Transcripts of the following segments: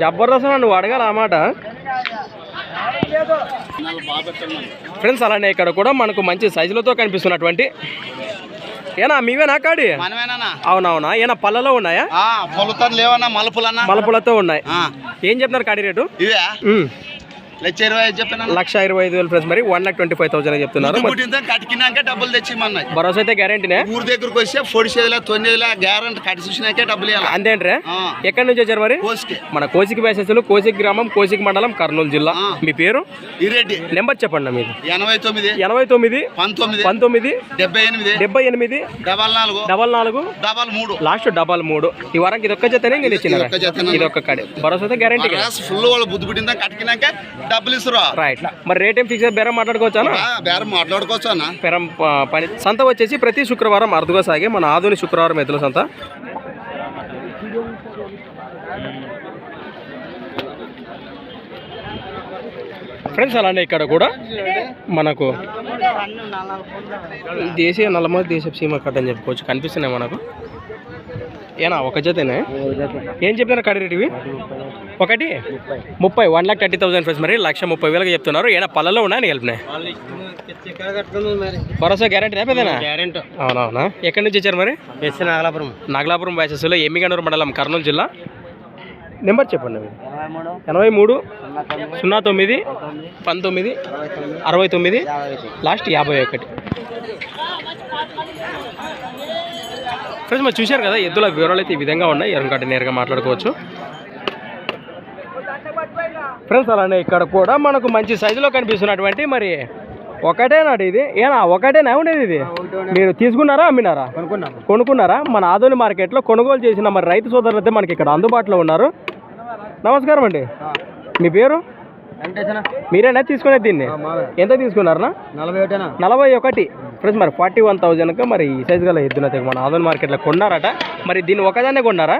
జబర్దస్త్ నువ్వు అడగాల ఆ మాట. ఫ్రెండ్స్ అలానే ఇక్కడ కూడా మనకు మంచి సైజులతో కనిపిస్తున్నటువంటి ఏనా మీవేనా కాడి? అవునవునా ఏనా పళ్ళలో ఉన్నాయా? మలపులతో ఉన్నాయి. ఆ, ఏం చెప్తున్నారు కాడి రేటు? ఇవే. లక్ష ఇరవై ఐదు చెప్పిన లక్ష ఇరవై ఐదు వేలు ఫ్రెండ్స్ మరి one lakh twenty five thousand చెప్తున్నారు. మరి కటికినాక డబ్బులు తెచ్చిమన్నాయి. భరోసా అయితే గ్యారంటీనే ఊరి దగ్గరకు వస్తే పొడిసేదిలా తొన్నేదిలా గ్యారంటీ కట్టి చూసినాకే డబ్బులు ఇవ్వాలి. అంతేంట్రే ఆ, ఎక్కడి నుంచి వచ్చారు మరి? కోసుకే. మన కోసికి వ్యాసెస్లు కోసిక్ గ్రామం కోసిక్ మండలం కర్నూలు జిల్లా. మీ పేరు? ఇరెడ్డి. నెంబర్ చెప్పండి మీది. ఎనభై తొమ్మిది. ఎనభై తొమ్మిది. పంతొమ్మిది. పంతొమ్మిది. డెబ్బై ఎనిమిది. డెబ్బై ఎనిమిది. డబల్ నాలుగు. డబల్ నాలుగు. డబల్ మూడు. లాస్ట్ డబల్ మూడు. ఈ వారానికి ఇది ఒక్క జతనే ఇది ఒక్క కాడి. భరోసా అయితే గ్యారంటీ ఫుల్ వాళ్ళు బుద్ధి పుట్టిందా కటికినాక డబ్బులు రైట్ మరి రేట్ ఏం ఫిక్స్ బేరం మాట్లాడుకోవచ్చా? బేరం మాట్లాడుకోవచ్చు అన్న పెరం ఆ, పని సంత వచ్చేసి ప్రతి శుక్రవారం అరుదుగా సాగే మన ఆధుని శుక్రవారం ఎద్దుల సంత. ఫ్రెండ్స్ అలానే ఇక్కడ కూడా మనకు దేశీయ నల్లమ దేశ సీమ కట్ట అని చెప్పుకోవచ్చు. కనిపిస్తున్నాయి మనకు? ఏనా? ఒక జతనే? ఏం చెప్పినారు కడి రేటు ఇవి? ఒకటి? ముప్పై. One lakh thirty thousand friends మరి. లక్ష ముప్పై వేలకు చెప్తున్నారు. ఏనా పళ్ళలో ఉన్నాయని కలిపినాయి భరోసా గ్యారంటీ పెద్దనా? గ్యారెంటీ అవునవునా ఎక్కడి నుంచి వచ్చారు మరి? ఎస్ నాగలాపురం. నాగలాపురం వ్యాసెస్లో ఎమ్మిగనూరు మండలం కర్నూలు జిల్లా. నెంబర్ చెప్పండి మీరు ఎనభై మూడు. సున్నా తొమ్మిది. పంతొమ్మిది అరవై తొమ్మిది లాస్ట్ యాభై ఒకటి. ఫ్రెండ్స్ మరి చూశారు కదా ఎద్దుల వివరాలు అయితే ఈ విధంగా ఉన్నాయి. ఎరంకాటి నేరుగా మాట్లాడుకోవచ్చు. ఫ్రెండ్స్ అలానే ఇక్కడ కూడా మనకు మంచి సైజులో కనిపిస్తున్నటువంటి మరి ఒకటేనాడు ఇది? ఏనా ఒకటేనా ఉండేది ఇది? మీరు తీసుకున్నారా అమ్మినారా? కొనుక్కున్నారా? మన ఆదోని మార్కెట్లో కొనుగోలు చేసిన మరి రైతు సోదరులు అయితే మనకి ఇక్కడ అందుబాటులో ఉన్నారు. నమస్కారం అండి. మీ పేరు? మీరేనా తీసుకునేది దీన్ని? ఎంత తీసుకున్నారనా? నలభై ఒకటేనా? నలభై ఒకటి. ఫ్రెండ్స్ మరి ఫార్టీ వన్ థౌజండ్కి మరి ఈ సైజు గల ఎద్దునైతే మన ఆదోని మార్కెట్లో కొన్నారట. మరి దీన్ని ఒకదాన్నే కొన్నారా?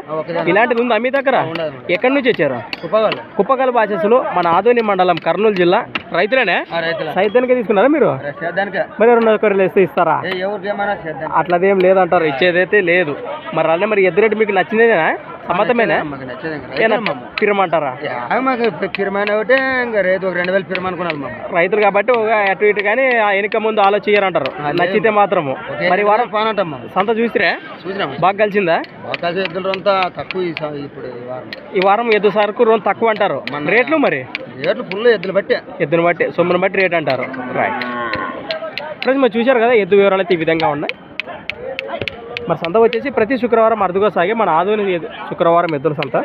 ఇలాంటిది ఉందా మీ దగ్గర? ఎక్కడి నుంచి వచ్చారు? కుప్పగలు కుప్పకల్ బాచెస్లు మన ఆదోని మండలం కర్నూలు జిల్లా. రైతులేనే? రైతుల. సైతానికే తీసుకున్నారా మీరు? మరి ఎవరన్నా ఒకరు వేస్తే ఇస్తారా? అట్లదేం లేదంటారు. ఇచ్చేదైతే లేదు. మరి అన్నీ మరి నచ్చినదేనా సమ్మతమేనా మాకు నచ్చేది పిరమంటారా? మాకు పిరమైన ఒకటే ఇంకా ఒక రెండు వేలు రైతులు కాబట్టి ఒక అటు ఇటు కానీ ఆ వెనుక ముందు ఆలోచించారంటారు. నచ్చితే మాత్రము. మరి వారం పానంటాం సంత చూసిరే? బాగా కలిసిందా? అవకాశం ఎద్దులు అంతా తక్కువ ఈ స- ఇప్పుడు ఈ వారం. ఎద్దు సరుకు రోజు తక్కువ అంటారు. రేట్లు మరి? రేట్లు ఫుల్ ఎద్దులు బట్టే. ఎద్దును బట్టి సొమ్మును బట్టి రేట్ అంటారు. రైట్ ఫ్రెండ్స్ మరి చూశారు కదా ఎద్దు వివరాలు అయితే ఈ విధంగా ఉన్నాయి. మరి సంత వచ్చేసి ప్రతి శుక్రవారం అరుదుగా సాగే మన ఆధునిక శుక్రవారం ఎద్దుల సంత.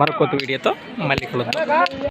మరొక కొత్త వీడియోతో మళ్ళీ కలుద్దాం.